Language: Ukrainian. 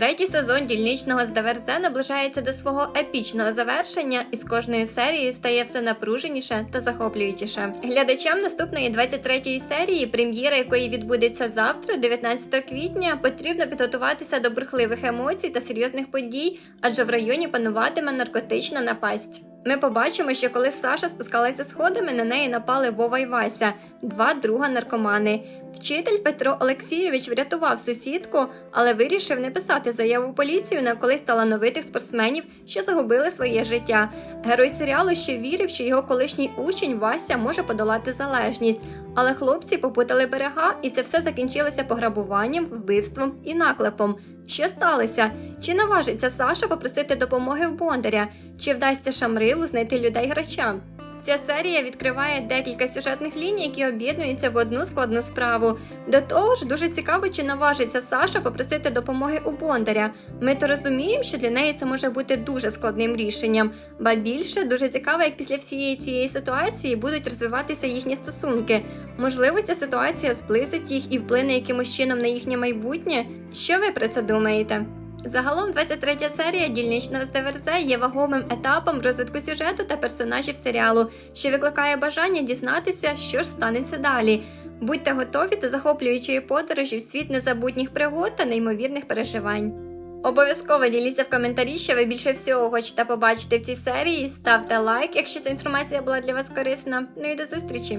Третій сезон дільничного з Деверзе наближається до свого епічного завершення, і з кожної серії стає все напруженіше та захоплюючіше. Глядачам наступної 23-ї серії, прем'єра якої відбудеться завтра, 19 квітня, потрібно підготуватися до бурхливих емоцій та серйозних подій, адже в районі пануватиме наркотична напасть. Ми побачимо, що коли Саша спускалася сходами, на неї напали Вова і Вася, два друга наркомани. Вчитель Петро Олексійович врятував сусідку, але вирішив не писати заяву поліцію на колись талановитих спортсменів, що загубили своє життя. Герой серіалу ще вірив, що його колишній учень Вася може подолати залежність. Але хлопці попутали берега, і це все закінчилося пограбуванням, вбивством і наклепом. Що сталося? Чи наважиться Саша попросити допомоги в Бондаря? Чи вдасться Шамрилу знайти людей грача? Ця серія відкриває декілька сюжетних ліній, які об'єднуються в одну складну справу. До того ж, дуже цікаво, чи наважиться Саша попросити допомоги у Бондаря. Ми то розуміємо, що для неї це може бути дуже складним рішенням. Ба більше дуже цікаво, як після всієї цієї ситуації будуть розвиватися їхні стосунки. Можливо, ця ситуація зблизить їх і вплине якимось чином на їхнє майбутнє. Що ви про це думаєте? Загалом 23 серія дільничного ДВРЗ є вагомим етапом розвитку сюжету та персонажів серіалу, що викликає бажання дізнатися, що ж станеться далі. Будьте готові до захоплюючої подорожі в світ незабутніх пригод та неймовірних переживань. Обов'язково діліться в коментарі, що ви більше всього хочете побачити в цій серії. Ставте лайк, якщо ця інформація була для вас корисна. Ну і до зустрічі!